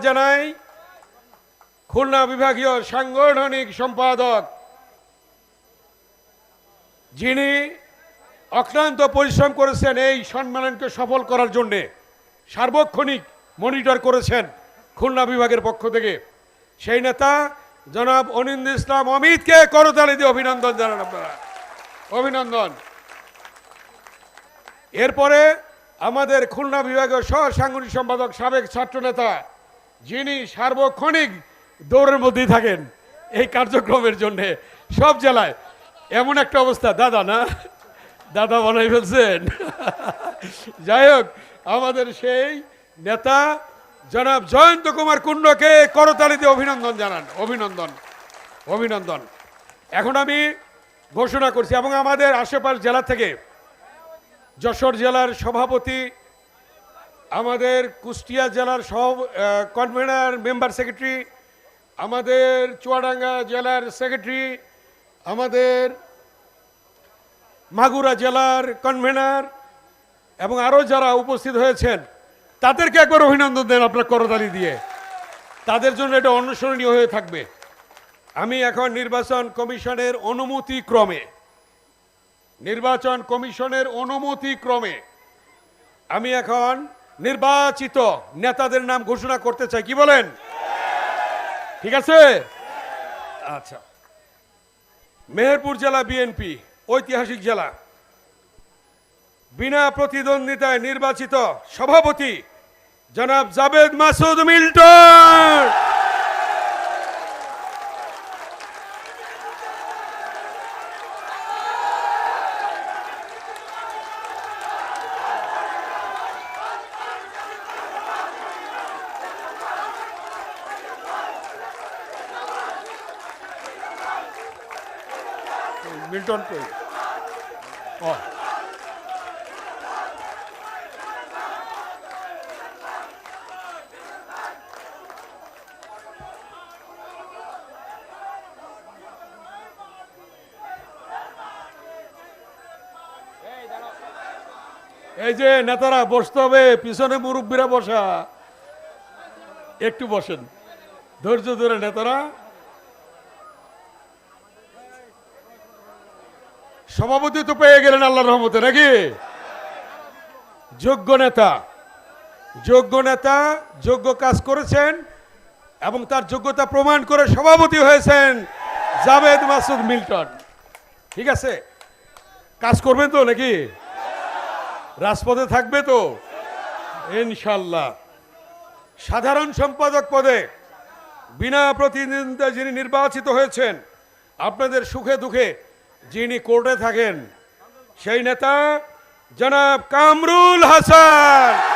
জানাই খুলনা বিভাগীয় সাংগঠনিক সম্পাদক, যিনি অক্লান্ত পরিশ্রম করেছেন এই সম্মেলনকে সফল করার জন্যে, সার্বক্ষণিক মনিটর করেছেন খুলনা বিভাগের পক্ষ থেকে। সেই নেতা জনাব অনিন্দ ইসলাম অমিতকে করতালি দিয়ে অভিনন্দন জানান আপনারা। অভিনন্দন। এরপরে আমাদের খুলনা বিভাগের সহ সাংগঠনিক সম্পাদক, সাবেক ছাত্রনেতা যিনি সার্বক্ষণিক দৌড়ের মধ্যেই থাকেন এই কার্যক্রমের জন্যে সব জেলায়। এমন একটা অবস্থা। দাদা না? দাদা বানাই ফেলছেন। যাই হোক, আমাদের সেই নেতা জনাব জয়ন্ত কুমার কুণ্ডকে করতালিতে অভিনন্দন জানান। অভিনন্দন। অভিনন্দন। এখন আমি ঘোষণা করছি, এবং আমাদের আশেপাশ জেলা থেকে যশোর জেলার সভাপতি আমাদের কুষ্টিয়া জেলার সব কনভেনার মেম্বার সেক্রেটারি আমাদের চুয়াডাঙ্গা জেলার সেক্রেটারি আমাদের মাগুরা জেলার কনভেনার এবং আরও যারা উপস্থিত হয়েছেন, তাদেরকে একবার অভিনন্দন দেন আপনার করতালি দিয়ে। তাদের জন্য এটা অনুসরণীয় হয়ে থাকবে। আমি এখন নির্বাচন কমিশনের অনুমতি ক্রমে, নির্বাচন কমিশনের অনুমতি ক্রমে, আমি এখন নির্বাচিত নেতাদের নাম ঘোষণা করতে চাই। কি বলেন? ঠিক আছে? আচ্ছা। মেহেরপুর জেলা বিএনপি, ঐতিহাসিক জেলা। বিনা প্রতিদ্বন্দ্বিতায় নির্বাচিত সভাপতি জনাব জাবেদ মাসুদ মিল্টন। মিল্টন কই? এই যে নেতারা, বসতে হবে, পিছনে মুরব্বীরা বসা। একটু বসেন। ধৈর্য ধরে নেতারা। সভাপতি তো পেয়ে গেলেন আল্লাহ রহমতে, নাকি? যোগ্য নেতা। যোগ্য নেতা যোগ্য কাজ করেছেন এবং তার যোগ্যতা প্রমাণ করে সভাপতি হয়েছেন জাভেদ মাসুদ মিল্টন। ঠিক আছে? কাজ করবেন তো, নাকি? রাজপথে থাকবে তো? ইনশাল্লাহ সাধারণ সম্পাদক পদে বিনা প্রতিদ্বন্দ্বিতা যিনি নির্বাচিত হয়েছেন, আপনাদের সুখে দুঃখে যিনি কোর্টে থাকেন সেই নেতা জনাব কামরুল হাসান।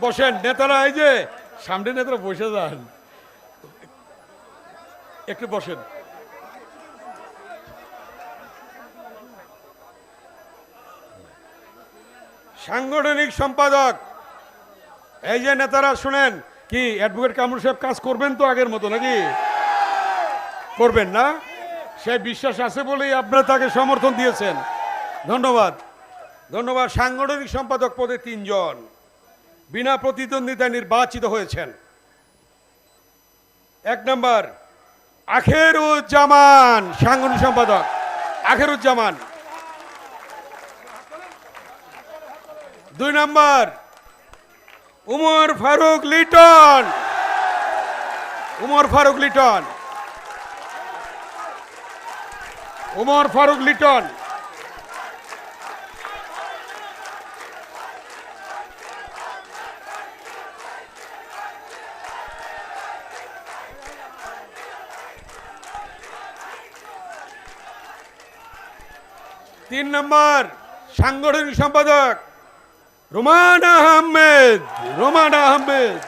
বসেন, নেতারা এই যে, সামনে নেতারা বসে যান। একটু বসেন। সাংগঠনিক সম্পাদক, এই যে নেতারা শুনেন, কি অ্যাডভোকেট কামরুল সাহেব কাজ করবেন তো আগের মতো নাকি? করবেন না? সে বিশ্বাস আছে বলেই আপনারা তাকে সমর্থন দিয়েছেন। ধন্যবাদ। ধন্যবাদ। সাংগঠনিক সম্পাদক পদে তিনজন। বিনা প্রতিদ্বন্দ্বিতায় নির্বাচিত হয়েছেন। এক নম্বর, আখেরুজ্জামান, সাংগঠনিক সম্পাদক। আখেরুজ্জামান। দুই নম্বর, উমর ফারুক লিটন। উমর ফারুক লিটন। উমর ফারুক লিটন। নম্বর, সাংগঠনিক সম্পাদক রোমান আহমেদ রোমান আহমেদ।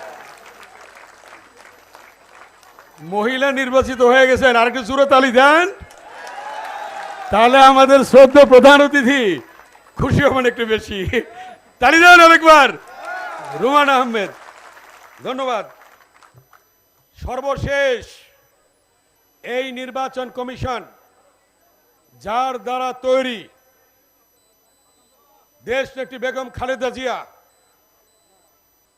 মহিলা নির্বাচিত হয়ে গেছেন আর একটু তালি দেন। তাহলে আমাদের শ্রদ্ধ প্রধান অতিথি, খুশি হবেন একটু বেশি। তালি দেন আরেকবার, রুমান আহমেদ। ধন্যবাদ। সর্বশেষ এই নির্বাচন কমিশন, যার দ্বারা তৈরি দেশ নেত্রী বেগম খালেদা জিয়া,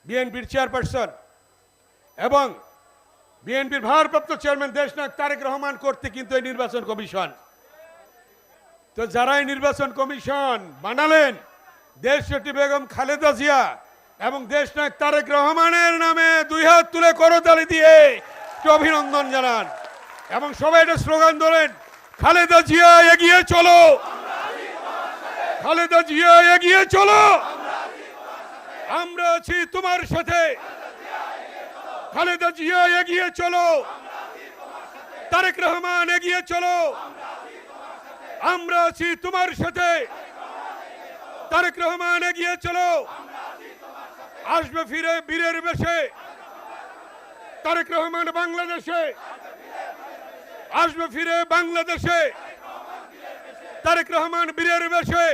বিএনপির চেয়ারপারসন, এবং বিএনপির ভারপ্রাপ্ত চেয়ারম্যান দেশনায়ক তারেক রহমান করতে কিন্তু এই নির্বাচন কমিশন। তো যারা এই নির্বাচন কমিশন বানালেন, দেশ নেত্রী বেগম খালেদা জিয়া এবং দেশনায়ক তারেক রহমানের নামে দুই হাত তুলে করতালি দিয়ে অভিনন্দন জানান। এবং সবাই একটা স্লোগান ধরেন, খালেদা জিয়া এগিয়ে চলো। খালেদা জিয়া এগিয়ে চলো। আমরা আছি তোমার সাথে। খালেদা জিয়া এগিয়ে চলো। তারেক রহমান এগিয়ে চলো। আমরা আছি তোমার সাথে। তারেক রহমান এগিয়ে চলো। আসবে ফিরে বীরের বেশে। তারেক রহমান বাংলাদেশে। আসবে ফিরে বাংলাদেশে। তারেক রহমান বীরের বেশে।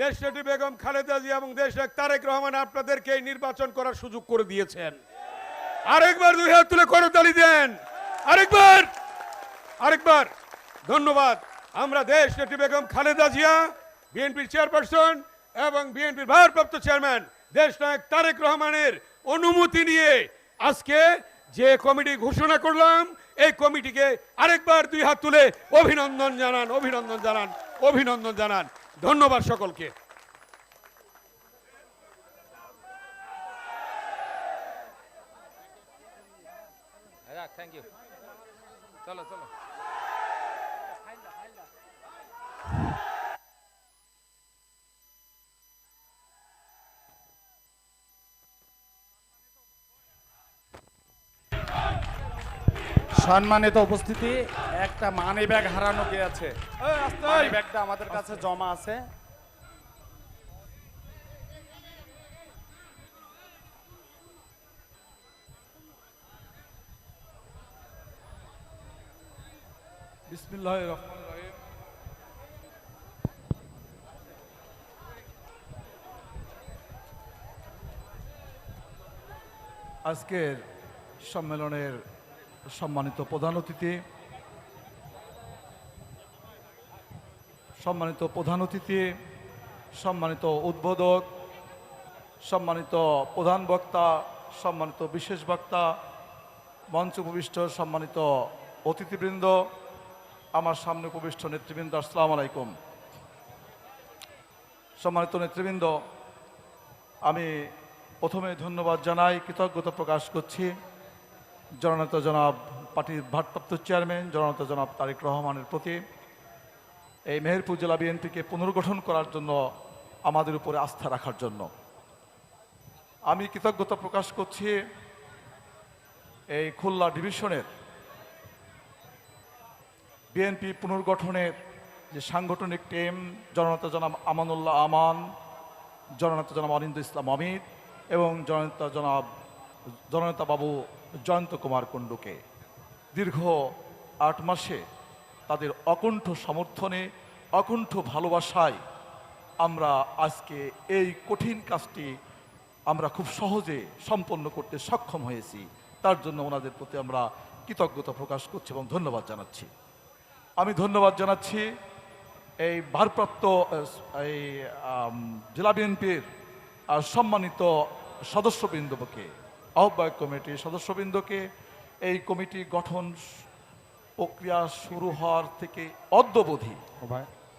দেশটি বেগম খালেদা জিয়া এবং দেশ তারেক রহমান আপনাদেরকে এই নির্বাচন করার সুযোগ করে দিয়েছেন। আরেকবার দুই হাত তুলে করতালি দেন। আরেকবার আরেকবার। ধন্যবাদ। আমরা দেশ নেত্রী বেগম খালেদা জিয়া, বিএনপির চেয়ারপারসন এবং বিএনপির ভারপ্রাপ্ত চেয়ারম্যান, দেশ নায়ক তারেক রহমানের অনুমতি নিয়ে আজকে যে কমিটি ঘোষণা করলাম, এই কমিটিকে আরেকবার দুই হাত তুলে অভিনন্দন জানান অভিনন্দন জানান অভিনন্দন জানান। ধন্যবাদ সকলকে। থ্যাংক ইউ চলো চলো। সম্মানিত উপস্থিতি একটা মানি ব্যাগ হারানো গিয়েছে মানি ব্যাগটা আমাদের কাছে জমা আছে। বিসমিল্লাহ রহমান রহিম। আজকের সম্মেলনের সম্মানিত প্রধান অতিথি, সম্মানিত প্রধান অতিথি, সম্মানিত উদ্বোধক, সম্মানিত প্রধান বক্তা, সম্মানিত বিশেষ বক্তা, মঞ্চ উপবিষ্ট সম্মানিত অতিথিবৃন্দ, আমার সামনে উপবিষ্ট নেতৃবৃন্দ, আসসালামু আলাইকুম। সম্মানিত নেতৃবৃন্দ, আমি প্রথমে ধন্যবাদ জানাই, কৃতজ্ঞতা প্রকাশ করছি। জননেতা জনাব পার্টির ভারপ্রাপ্ত চেয়ারম্যান, জননেতা জনাব তারেক রহমানের প্রতি এই মেহেরপুর জেলা বিএনপিকে পুনর্গঠন করার জন্য আমাদের উপরে আস্থা রাখার জন্য। আমি কৃতজ্ঞতা প্রকাশ করছি এই খুলনা ডিভিশনের বিএনপি পুনর্গঠনের যে সাংগঠনিক টিম, জননেতা জনাব আমানুল্লাহ আমান, জননেতা জনাব অনিন্দ ইসলাম অমিত এবং জননেতা জনাব জননেতা বাবু জয়ন্ত কুমার কুণ্ডুকে। দীর্ঘ আট মাসে তাদের অকুণ্ঠ সমর্থনে, অকুণ্ঠ ভালোবাসায় আমরা আজকে এই কঠিন কাজটি আমরা খুব সহজে সম্পন্ন করতে সক্ষম হয়েছি। তার জন্য ওনাদের প্রতি আমরা কৃতজ্ঞতা প্রকাশ করছি এবং ধন্যবাদ জানাচ্ছি। আমি ধন্যবাদ জানাচ্ছি এই ভারপ্রাপ্ত, এই জেলা বিএনপির সম্মানিত সদস্যবৃন্দকে। আহ্বায়ক কমিটির সদস্যবৃন্দকে এই কমিটি গঠন প্রক্রিয়া শুরু হওয়ার থেকে অদ্যবধি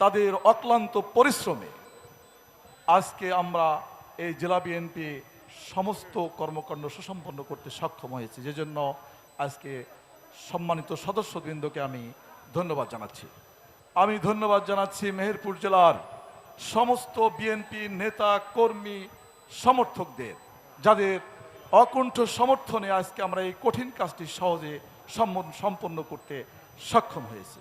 তাদের অক্লান্ত পরিশ্রমে আজকে আমরা এই জেলা বিএনপি সমস্ত কর্মকাণ্ড সুসম্পন্ন করতে সক্ষম হয়েছি। যে জন্য আজকে সম্মানিত সদস্যবৃন্দকে আমি ধন্যবাদ জানাচ্ছি। আমি ধন্যবাদ জানাচ্ছি মেহেরপুর জেলার সমস্ত বিএনপি নেতা কর্মী সমর্থকদের যাদের অকুণ্ঠ সমর্থনে আজকে আমরা এই কঠিন কাজটি সহজে সম্পন্ন করতে সক্ষম হয়েছি।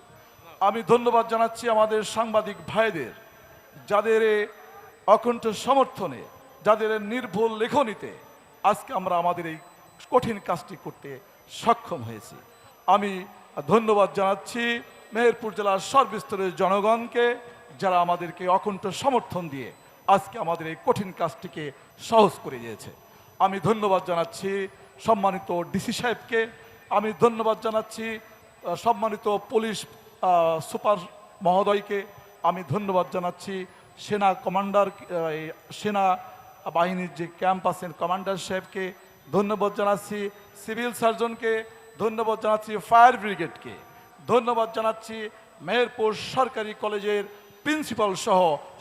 আমি ধন্যবাদ জানাচ্ছি আমাদের সাংবাদিক ভাইদের, যাদের অকুণ্ঠ সমর্থনে, যাদের নির্ভুল লেখনীতে আজকে আমরা আমাদের এই কঠিন কাজটি করতে সক্ষম হয়েছি। আমি ধন্যবাদ জানাচ্ছি মেহেরপুর জেলার সর্বস্তরের জনগণকে, যারা আমাদেরকে অকুণ্ঠ সমর্থন দিয়ে আজকে আমাদের এই কঠিন কাজটিকে সহজ করে দিয়েছে। আমি ধন্যবাদ জানাচ্ছি সম্মানিত ডিসি সাহেবকে, আমি ধন্যবাদ জানাচ্ছি সম্মানিত পুলিশ সুপার মহোদয়কে, আমি ধন্যবাদ জানাচ্ছি সেনা কমান্ডার সেনা বাহিনীর যে ক্যাম্প আছেন কমান্ডার সাহেবকে ধন্যবাদ জানাচ্ছি, সিভিল সার্জনকে ধন্যবাদ জানাচ্ছি, ফায়ার ব্রিগেডকে ধন্যবাদ জানাচ্ছি, মেহেরপুর সরকারি কলেজের প্রিন্সিপাল সহ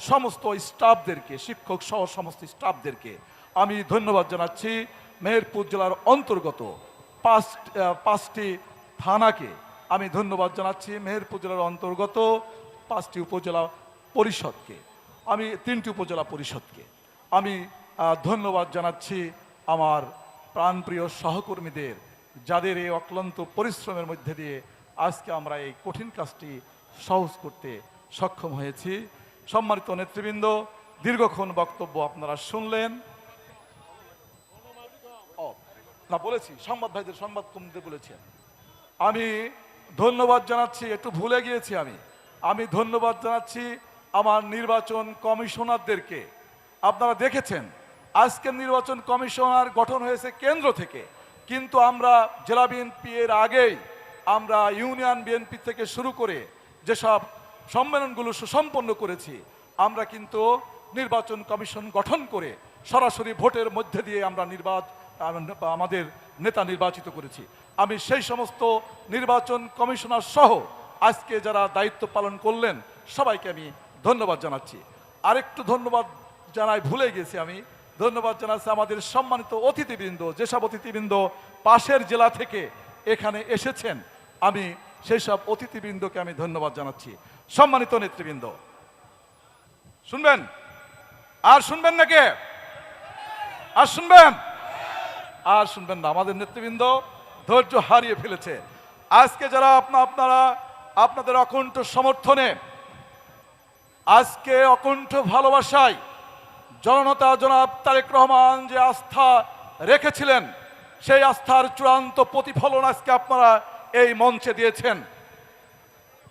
সমস্ত স্টাফদেরকে, শিক্ষক সহ সমস্ত স্টাফদেরকে আমি ধন্যবাদ জানাচ্ছি মেহেরপুর জেলার অন্তর্গত পাঁচ পাঁচটি থানাকে। আমি ধন্যবাদ জানাচ্ছি মেহেরপুর জেলার অন্তর্গত পাঁচটি উপজেলা পরিষদকে। আমি তিনটি উপজেলা পরিষদকে। আমি ধন্যবাদ জানাচ্ছি আমার প্রাণপ্রিয় সহকর্মীদের, যাদের এই অক্লান্ত পরিশ্রমের মধ্যে দিয়ে আজকে আমরা এই কঠিন কাজটি সহজ করতে সক্ষম হয়েছি। সম্মানিত নেতৃবৃন্দ, দীর্ঘক্ষণ বক্তব্য আপনারা শুনলেন। না, বলেছি, সংবাদ ভাইদের সংবাদ কমতে বলেছেন আমি। ধন্যবাদ জানাচ্ছি, একটু ভুলে গিয়েছি আমি। আমি ধন্যবাদ জানাচ্ছি আমার নির্বাচন কমিশনারদেরকে। আপনারা দেখেছেন আজকের নির্বাচন কমিশনার গঠন হয়েছে কেন্দ্র থেকে। কিন্তু আমরা জেলা বিএনপি এর আগেই, আমরা ইউনিয়ন বিএনপি থেকে শুরু করে যেসব সম্মেলনগুলো সুসম্পন্ন করেছি, আমরা কিন্তু নির্বাচন কমিশন গঠন করে সরাসরি ভোটের মধ্যে দিয়ে আমরা নির্বাচন আমাদের নেতা নির্বাচিত করেছি। আমি সেই সমস্ত নির্বাচন কমিশনার সহ আজকে যারা দায়িত্ব পালন করলেন, সবাইকে আমি ধন্যবাদ জানাচ্ছি। আরেকটু ধন্যবাদ জানাই ভুলে গেছি আমি। ধন্যবাদ জানাচ্ছি আমাদের সম্মানিত অতিথিবৃন্দ, যেসব অতিথিবৃন্দ পাশের জেলা থেকে এখানে এসেছেন, আমি সেই সব অতিথিবৃন্দকে আমি ধন্যবাদ জানাচ্ছি। সম্মানিত নেতৃবৃন্দ, শুনবেন? আর শুনবেন নাকি আর শুনবেন? আর শুনবেন না, আমাদের নেতৃবৃন্দ ধৈর্য হারিয়ে ফেলেছে। আজকে যারা আপনা, আপনারা, আপনাদের অকুণ্ঠ সমর্থনে, আজকে অকুণ্ঠ ভালোবাসায় জনতা জনাব তারেক রহমান যে আস্থা রেখেছিলেন, সেই আস্থার চূড়ান্ত প্রতিফলন আজকে আপনারা এই মঞ্চে দিয়েছেন।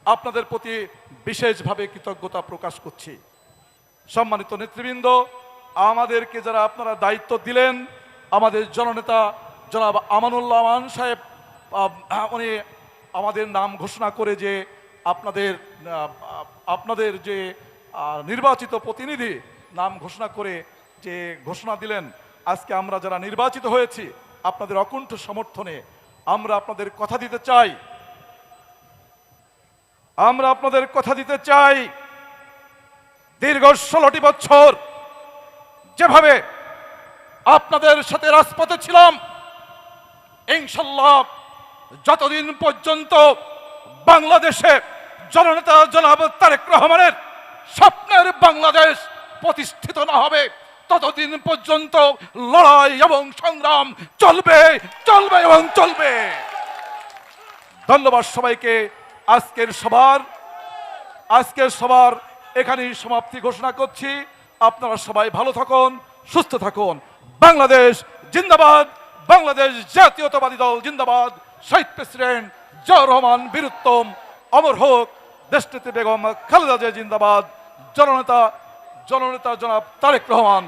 আপনাদের প্রতি বিশেষভাবে কৃতজ্ঞতা প্রকাশ করছি। সম্মানিত নেতৃবৃন্দ, আমাদেরকে যারা আপনারা দায়িত্ব দিলেন আমাদের জননেতা জনাব আমানুল্লাহ আমান সাহেব উনি আমাদের নাম ঘোষণা করে যে আপনাদের আপনাদের যে নির্বাচিত প্রতিনিধি নাম ঘোষণা করে যে ঘোষণা দিলেন, আজকে আমরা যারা নির্বাচিত হয়েছি, আপনাদের অকুণ্ঠ সমর্থনে আমরা আপনাদের কথা দিতে চাই। আমরা আপনাদের কথা দিতে চাই, দীর্ঘ ষোলোটি বছর যেভাবে আপনাদের সাথে রাজপথে ছিলাম। ইনশাল্লাহ যতদিন পর্যন্ত বাংলাদেশে জননেতা জনাব তারেক রহমানের স্বপ্নের বাংলাদেশ প্রতিষ্ঠিত না হবে, ততদিন পর্যন্ত লড়াই এবং সংগ্রাম চলবে চলবে এবং চলবে। ধন্যবাদ সবাইকে। আজকের সবার আজকের সবার এখানেই সমাপ্তি ঘোষণা করছি। আপনারা সবাই ভালো থাকুন, সুস্থ থাকুন। বাংলাদেশ জিন্দাবাদ, বাংলাদেশ জাতীয়তাবাদী দল জিন্দাবাদ। শহীদ প্রেসিডেন্ট জয় রহমান বীরুত্তম, অমর হোক, দেশটিতে বেগম খালেদা জিয়া জিন্দাবাদ। জননেতা জননেতা জনাব তারেক রহমান।